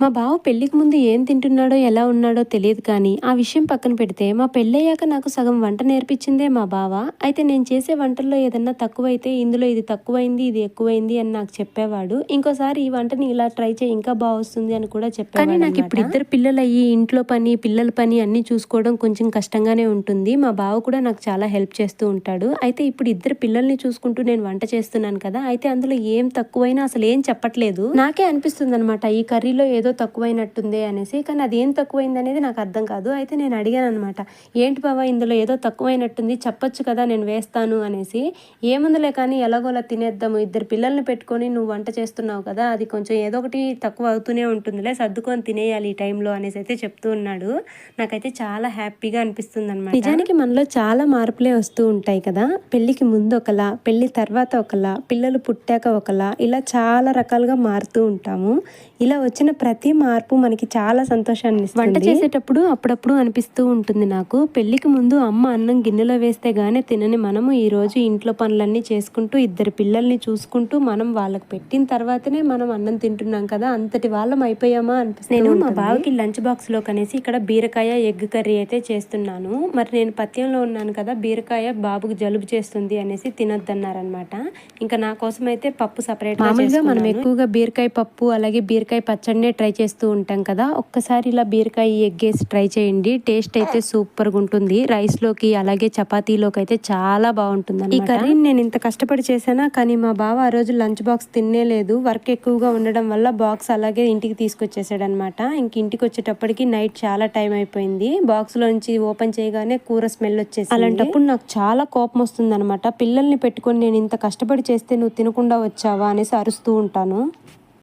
మా బావ పెళ్ళికి ముందు ఏం తింటున్నాడో ఎలా ఉన్నాడో తెలియదు కానీ ఆ విషయం పక్కన పెడితే మా పెళ్ళయ్యాక నాకు సగం వంట నేర్పించిందే మా బావ. అయితే నేను చేసే వంటల్లో ఏదన్నా తక్కువైతే ఇందులో ఇది తక్కువైంది ఇది ఎక్కువైంది అని నాకు చెప్పేవాడు. ఇంకోసారి ఈ వంటని ఇలా ట్రై చేయి ఇంకా బాగా వస్తుంది అని కూడా చెప్పాడు కానీ నాకు ఇప్పుడు ఇద్దరు పిల్లలు అయ్యి ఇంట్లో పని పిల్లల పని అన్ని చూసుకోవడం కొంచెం కష్టంగానే ఉంటుంది. మా బావ కూడా నాకు చాలా హెల్ప్ చేస్తూ ఉంటాడు. అయితే ఇప్పుడు ఇద్దరు పిల్లల్ని చూసుకుంటూ నేను వంట చేస్తున్నాను కదా అయితే అందులో ఏం తక్కువైనా అసలు ఏం చెప్పట్లేదు. నాకే అనిపిస్తుంది అనమాట ఈ కర్రీలో ఏదో తక్కువైనట్టుంది అనేసి కానీ అది ఏం తక్కువైంది అనేది నాకు అర్థం కాదు. అయితే నేను అడిగాను అనమాట ఏంటి బావా ఇందులో ఏదో తక్కువైనట్టుంది చెప్పొచ్చు కదా నేను వేస్తాను అనేసి. ఏముందిలే కానీ ఎలాగోలా తినేద్దాము ఇద్దరు పిల్లల్ని పెట్టుకొని నువ్వు వంట చేస్తున్నావు కదా అది కొంచెం ఏదో ఒకటి తక్కువ అవుతూనే ఉంటుందిలే సర్దుకొని తినేయాలి ఈ టైంలో అనేసి అయితే చెప్తూ ఉన్నాడు. నాకైతే చాలా హ్యాపీగా అనిపిస్తుంది అనమాట నిజానికి మనలో చాలా మార్పులే వస్తూ ఉంటాయి కదా. పెళ్ళికి ముందు ఒకలా పెళ్ళి తర్వాత ఒకలా పిల్లలు పుట్టాక ఒకలా ఇలా చాలా రకాలుగా మారుతూ ఉంటాము. ఇలా వచ్చిన ప్రతి మార్పు మనకి చాలా సంతోషాన్ని ఇస్తుంది వంట చేసేటప్పుడు అప్పుడప్పుడు అనిపిస్తూ ఉంటుంది నాకు. పెళ్ళికి ముందు అమ్మ అన్నం గిన్నెలో వేస్తే గానే తినని మనము ఈ రోజు ఇంట్లో పనులన్నీ చేసుకుంటూ ఇద్దరు పిల్లల్ని చూసుకుంటూ మనం వాళ్ళకి పెట్టిన తర్వాతనే మనం అన్నం తింటున్నాం కదా అంతటి వాళ్ళం అయిపోయామా అనిపిస్తుంది నేను మా బావకి లంచ్ బాక్స్లో కనేసి ఇక్కడ బీరకాయ ఎగ్ కర్రీ అయితే చేస్తున్నాను. మరి నేను పత్యంలో ఉన్నాను కదా బీరకాయ బాబుకి జలుబు చేస్తుంది అనేసి తినొద్దన్నారనమాట ఇంకా నా కోసం అయితే పప్పు సపరేట్ మామూలుగా మనం ఎక్కువగా బీరకాయ పప్పు అలాగే బీరకాయ పచ్చడినే ట్రై చేస్తూ ఉంటాం కదా ఒక్కసారి ఇలా బీరకాయ ఎగ్ వేసి ట్రై చేయండి. టేస్ట్ అయితే సూపర్గా ఉంటుంది. రైస్లోకి అలాగే చపాతీలోకి అయితే చాలా బాగుంటుంది ఈ కర్రీని నేను ఇంత కష్టపడి చేశానా కానీ మా బావ ఆ రోజు లంచ్ బాక్స్ తినేలేదు వర్క్ ఎక్కువగా ఉండడం వల్ల బాక్స్ అలాగే ఇంటికి తీసుకొచ్చేసాడు అనమాట ఇంక ఇంటికి వచ్చేటప్పటికి నైట్ చాలా టైం అయిపోయింది. బాక్స్ లోంచి ఓపెన్ చేయగానే కూర స్మెల్ వచ్చేసి అలాంటప్పుడు నాకు చాలా కోపం వస్తుంది అనమాట పిల్లల్ని పెట్టుకొని నేను ఇంత కష్టపడి చేస్తే నువ్వు తినకుండా వచ్చావా అనేసి అరుస్తూ ఉంటాను.